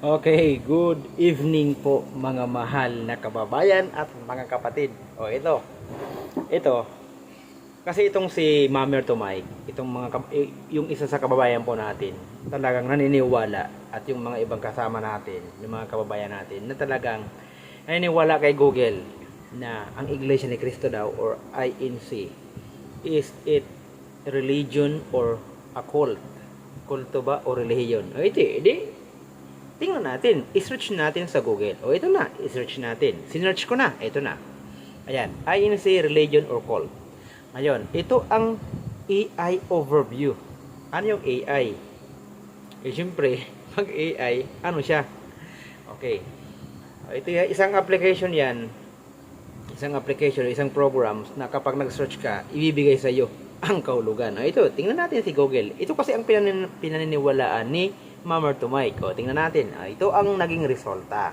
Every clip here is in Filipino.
Okay, good evening po mga mahal na kababayan at mga kapatid. O ito, ito, kasi itong si Mamer Tumay, itong mga, eh, yung isa sa kababayan po natin, talagang naniniwala at yung mga ibang kasama natin, yung mga kababayan natin, na talagang naniniwala kay Google na ang Iglesia ni Cristo daw or INC is it religion or a cult? Kulto ba o relihiyon? O ito, edi, tingnan natin, i-search natin sa Google. O ito na, i-search natin. Sinearch ko na, ito na. Ayan, INC religion or cult. Ngayon, ito ang AI overview. Ano yung AI? Eh, syempre, pag AI, ano siya? Okay. Ito yung isang application yan. Isang application, isang program na kapag nag-search ka, ibibigay sa iyo ang kahulugan. O, ito, tingnan natin si Google. Ito kasi ang pinanin, pinaniniwalaan ni Mamar to Mike. O, tingnan natin. O, ito ang naging resulta.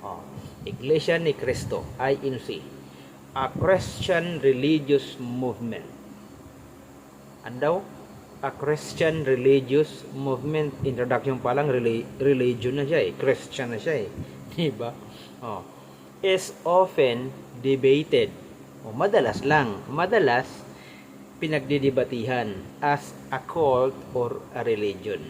O, Iglesia ni Cristo, INC. A Christian religious movement. Ano? A Christian religious movement. Introduction pa lang, reli- religion na siya eh. Christian na siya eh. Diba? Oh. Is often debated. O madalas lang. Madalas pinagdidebatihan as a cult or a religion.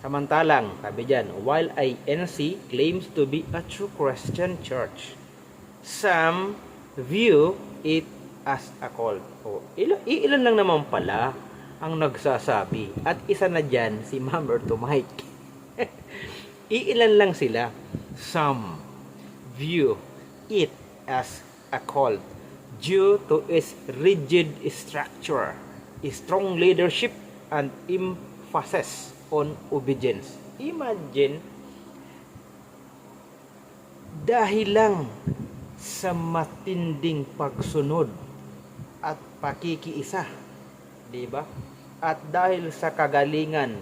Samantalang, sabi dyan, while INC claims to be a true Christian church, some view it as a cult. O, ilan, ilan lang naman pala ang nagsasabi. At isa na dyan, si Mammer to Mike. Iilan lang sila. Some view it as a cult due to its rigid structure, strong leadership, and emphasis on obedience. Imagine, dahil lang sa matinding pagsunod at pakikiisa, di ba? At dahil sa kagalingan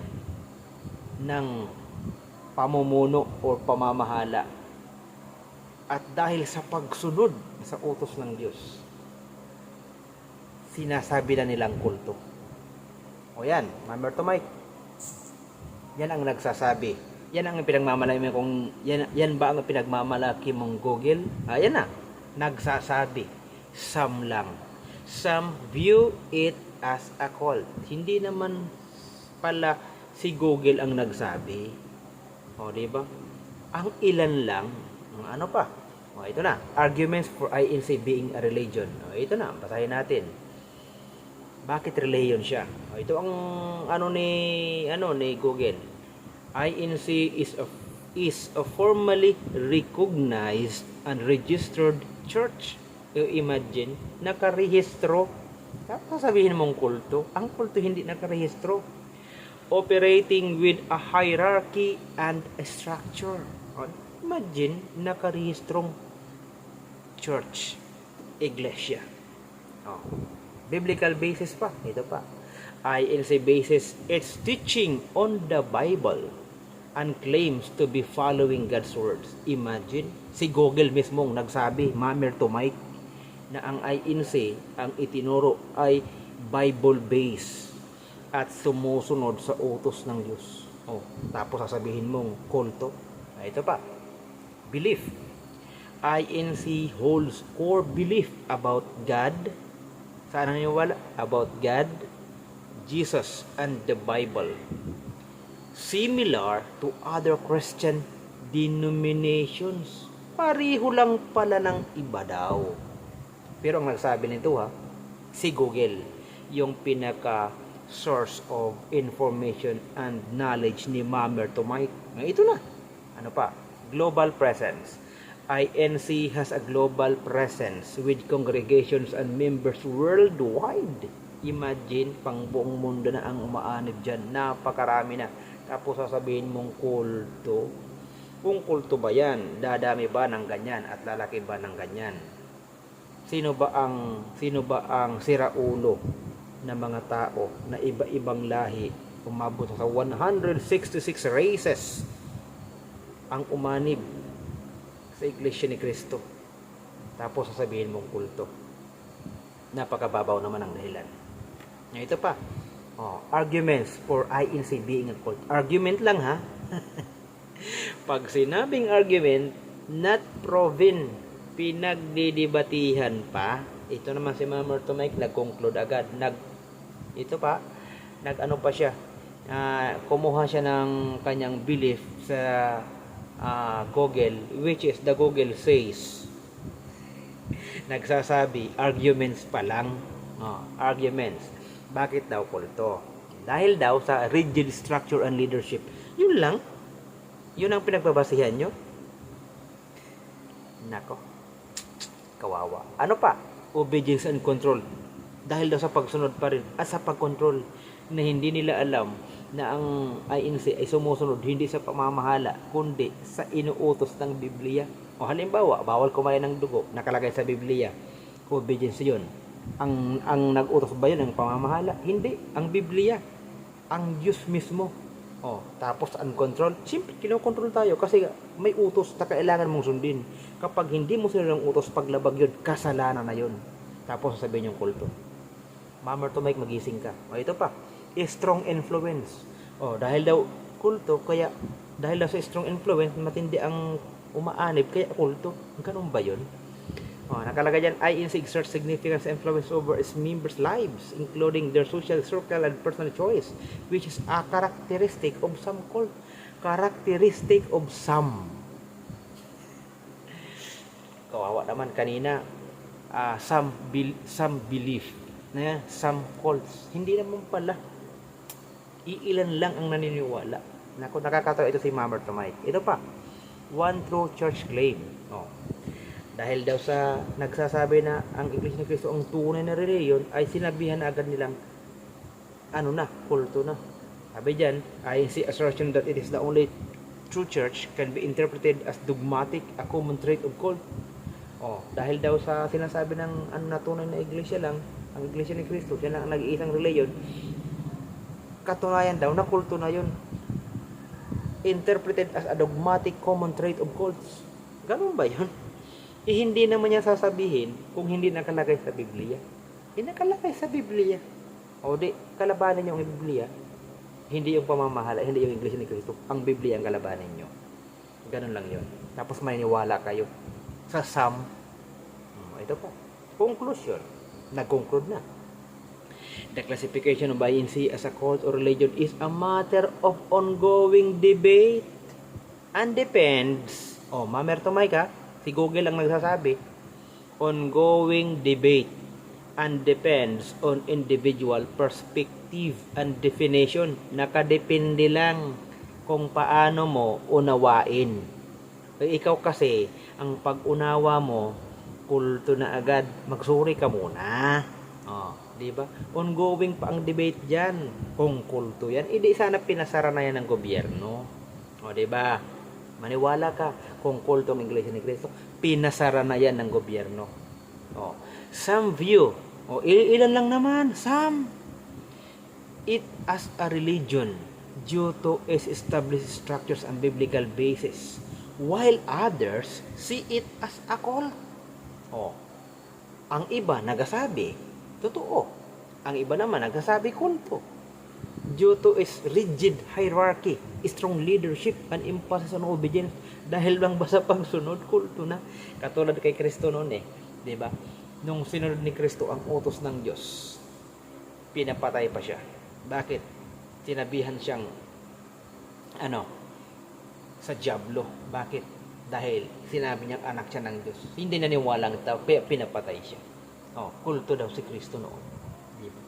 ng pamumuno o pamamahala at dahil sa pagsunod sa utos ng Diyos, sinasabi na nilang kulto. O yan, Mammer to Mike. Yan ang nagsasabi. Yan ang pinagmamalaki mo kung yan, yan ba ang pinagmamalaki mong Google? Ayan na. Nagsasabi. Some lang. Some view it as a cult. Hindi naman pala si Google ang nagsabi. O, di ba? Ang ilan lang, ang ano pa? O, ito na. Arguments for INC being a religion. O, ito na. Basahin natin. Bakit religion siya? Ito ang ano ni ano ni Google. INC is a is a formally recognized and registered church. You imagine, nakarehistro. Tapos sabihin mong kulto. Ang kulto hindi nakarehistro. Operating with a hierarchy and a structure. Imagine, nakarehistrong church, iglesia. Oh. Biblical basis pa. Ito pa. INC basis its teaching on the Bible and claims to be following God's words. Imagine, si Google mismong nagsabi, Mamer to Mike, na ang INC, ang itinuro ay Bible-based at sumusunod sa utos ng Diyos. Oh, tapos sasabihin mong kulto. Ah, ito pa. Belief. INC holds core belief about God. Saan naniniwala? About God, Jesus, and the Bible. Similar to other Christian denominations. Pariho lang pala ng iba daw. Pero ang nagsabi nito ha, si Google, yung pinaka source of information and knowledge ni Mamer to Mike. Ito na. Ano pa? Global presence. INC has a global presence with congregations and members worldwide. Imagine, pang buong mundo na ang umaanib dyan. Napakarami na. Tapos sasabihin mong kulto. Kung kulto ba yan, dadami ba ng ganyan at lalaki ba ng ganyan? Sino ba ang sino ba ang siraulo na mga tao na iba-ibang lahi umabot sa 166 races ang umanib sa iglesia ni Kristo. Tapos sasabihin mong kulto. Napakababaw naman ang dahilan. Ngayon, Ito pa. Oh, arguments for INC being a cult. Argument lang ha. Pag sinabing argument, not proven, pinagdidibatihan pa, ito naman si Ma'am Mike, nag-conclude agad. Nag, ito pa, nag-ano pa siya, ah, kumuha siya ng kanyang belief sa ah, Google, which is the Google says, nagsasabi, arguments pa lang. Oh, arguments. Bakit daw kulto? Dahil daw sa rigid structure and leadership. Yun lang. Yun ang pinagbabasihan nyo. Nako. Kawawa. Ano pa? Obedience and control. Dahil daw sa pagsunod pa rin at sa pagkontrol na hindi nila alam na ang INC ay sumusunod hindi sa pamamahala kundi sa inuutos ng Biblia. O halimbawa, bawal kumain ng dugo, nakalagay sa Biblia. Obedience 'yun. Ang ang nag-utos ba 'yun ng pamamahala? Hindi, ang Biblia. Ang Diyos mismo. Oh, tapos uncontrol. Siyempre, kinokontrol tayo kasi may utos na kailangan mong sundin. Kapag hindi mo sila ng utos, paglabag yun, kasalanan na yun. Tapos sasabihin yung kulto. Mammer to make magising ka. O ito pa, strong influence. O dahil daw kulto, kaya dahil daw sa strong influence, matindi ang umaanib, kaya kulto. Ganun ba yun? O, nakalagay dyan, INC exerts significant influence over its members' lives, including their social circle and personal choice, which is a characteristic of some cult. Characteristic of some. Kawawa naman kanina, ah, some, bel- some belief, na some cults. Hindi naman pala. Iilan lang ang naniniwala. Naku, nakakatawa ito si Mammer Tomay. Ito pa, one true church claim. Oh. Dahil daw sa nagsasabi na ang Iglesia ni Cristo ang tunay na reliyon, ay sinabihan na agad nilang ano na, kulto na. Sabi dyan, INC assertion that it is the only true church can be interpreted as dogmatic, a common trait of cult. Oh, dahil daw sa sinasabi ng ano na tunay na iglesia lang, ang iglesia ni Cristo, siya lang ang nag-iisang reliyon, katunayan daw na kulto na yun. Interpreted as a dogmatic common trait of cults. Ganun ba yun? Eh, hindi naman niya sasabihin kung hindi nakalagay sa Biblia. Hindi nakalagay sa Biblia. O di, kalabanan niyo ang Biblia. Hindi yung pamamahala, hindi yung Iglesia ni Cristo. Ang Biblia ang kalabanan niyo. Ganun lang yun. Tapos maniniwala kayo sa Sam. Hmm, ito pa. Conclusion. Nag-conclude na. The classification of INC as a cult or religion is a matter of ongoing debate and depends. Oh, Mamer Tomay ka, si Google ang nagsasabi. Ongoing debate and depends on individual perspective and definition. Nakadepende lang kung paano mo unawain. Eh, ikaw kasi, ang pag-unawa mo, kulto na agad, magsuri ka muna. Oh, di ba? Ongoing pa ang debate diyan kung kulto yan. Hindi sana pinasara na yan ng gobyerno. O, di ba? Maniwala ka kung kulto ang Iglesia ni Cristo, pinasara na yan ng gobyerno. O, some view, o il- ilan lang naman, some, it as a religion due to its established structures and biblical basis, while others see it as a cult. O, ang iba nagasabi, totoo. Ang iba naman nagsasabi kulto. Due to its rigid hierarchy, strong leadership, and emphasis on obedience, dahil lang ba sa pagsunod, kulto na. Katulad kay Kristo noon eh. ba? Nung sinunod ni Kristo ang utos ng Diyos, pinapatay pa siya. Bakit? Sinabihan siyang ano, sa Diablo. Bakit? Dahil sinabi niyang anak siya ng Diyos. Hindi naniwala ang tao, pinapatay siya. Oh, kulto daw si Kristo noon. Di ba?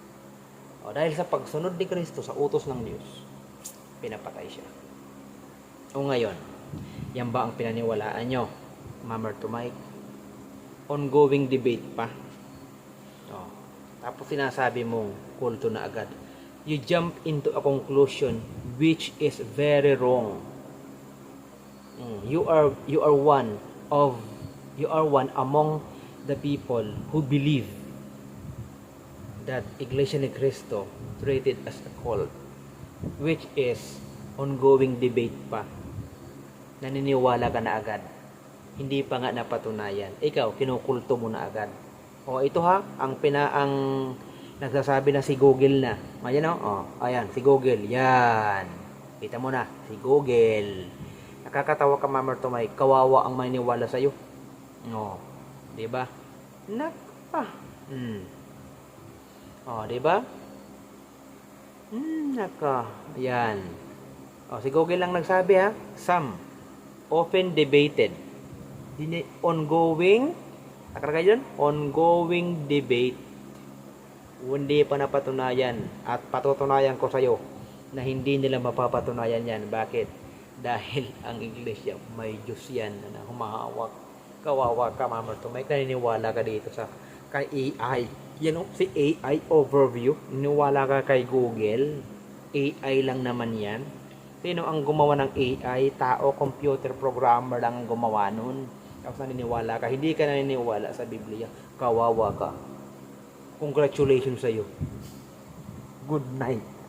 O, dahil sa pagsunod ni Kristo sa utos ng Diyos, pinapatay siya. O ngayon, yan ba ang pinaniwalaan nyo? Mammer to Mike? Ongoing debate pa. O, tapos sinasabi mong kulto na agad. You jump into a conclusion which is very wrong. Mm, You are you are one of you are one among the people who believe that Iglesia ni Cristo treated as a cult which is ongoing debate pa. Naniniwala ka na agad. Hindi pa nga napatunayan. Ikaw kinukulto mo na agad. O ito ha ang pina ang nagsasabi na si Google na. Ayan o. Oh, ayan si Google. Yan. Kita mo na si Google. Nakakatawa ka, Mama Tomay. Kawawa ang maniniwala sa'yo. No. Di ba? Naka. Hmm. Oh, di ba? Hmm, naka. Yan. Oh, si Google lang nagsabi ha. Some. Often debated. Dini- Ongoing. Nakalagay yun? Ongoing debate. Hindi pa napatunayan. At patutunayan ko sa'yo na hindi nila mapapatunayan yan. Bakit? Dahil ang Iglesia may Diyos yan na humahawak. Kawawa ka, Mama Tomay. Naniniwala ka dito sa kay AI. Yan o, si AI overview. Niniwala ka kay Google. AI lang naman yan. Sino ang gumawa ng AI? Tao, computer programmer lang ang gumawa nun. Tapos naniniwala ka. Hindi ka naniniwala sa Biblia. Kawawa ka. Congratulations sa'yo. Good night.